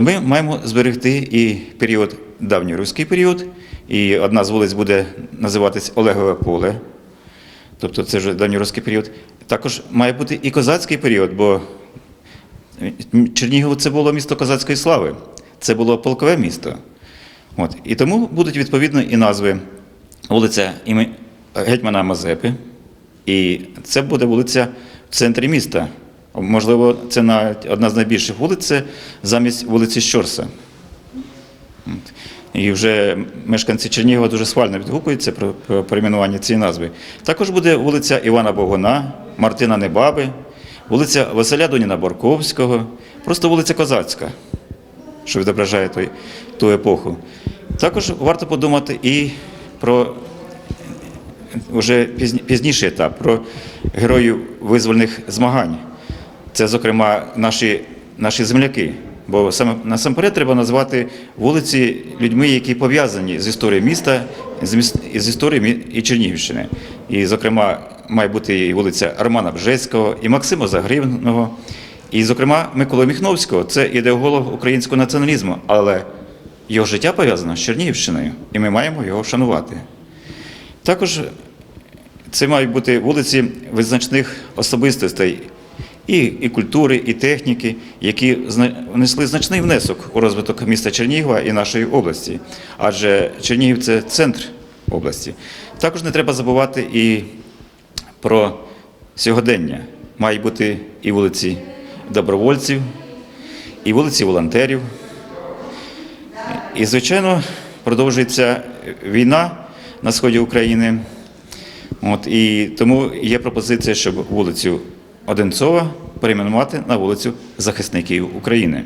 Ми маємо зберегти і період давньоруський період, і одна з вулиць буде називатись Олегове поле, тобто це вже давньоруський період. Також має бути і козацький період, бо Чернігів це було місто козацької слави, це було полкове місто. От. І тому будуть відповідно і назви вулиця Гетьмана Мазепи, і це буде вулиця в центрі міста. Можливо, це навіть одна з найбільших вулиць замість вулиці Щорса. І вже мешканці Чернігова дуже схвально відгукуються про, перейменування цієї назви. Також буде вулиця Івана Богуна, Мартина Небаби, вулиця Василя Доніна Борковського, просто вулиця Козацька, що відображає той, ту епоху. Також варто подумати і про вже пізні- пізніший етап, про героїв визвольних змагань. Це, зокрема, наші, наші земляки. Бо саме насамперед треба назвати вулиці людьми, які пов'язані з історією міста, з, історією і Чернігівщини. І, зокрема, має бути і вулиця Романа Бжецького, і Максима Загривного, і, зокрема, Миколи Міхновського. Це ідеолог українського націоналізму, але його життя пов'язано з Чернігівщиною, і ми маємо його шанувати. Також це мають бути вулиці визначних особистостей і, і культури, і техніки, які внесли значний внесок у розвиток міста Чернігова і нашої області. Адже Чернігів це центр області. Також не треба забувати і про сьогодення. Мають бути і вулиці добровольців, і вулиці волонтерів. І, звичайно, продовжується війна на сході України. От, і тому є пропозиція, щоб вулицю Одинцова перейменувати на вулицю Захисників України.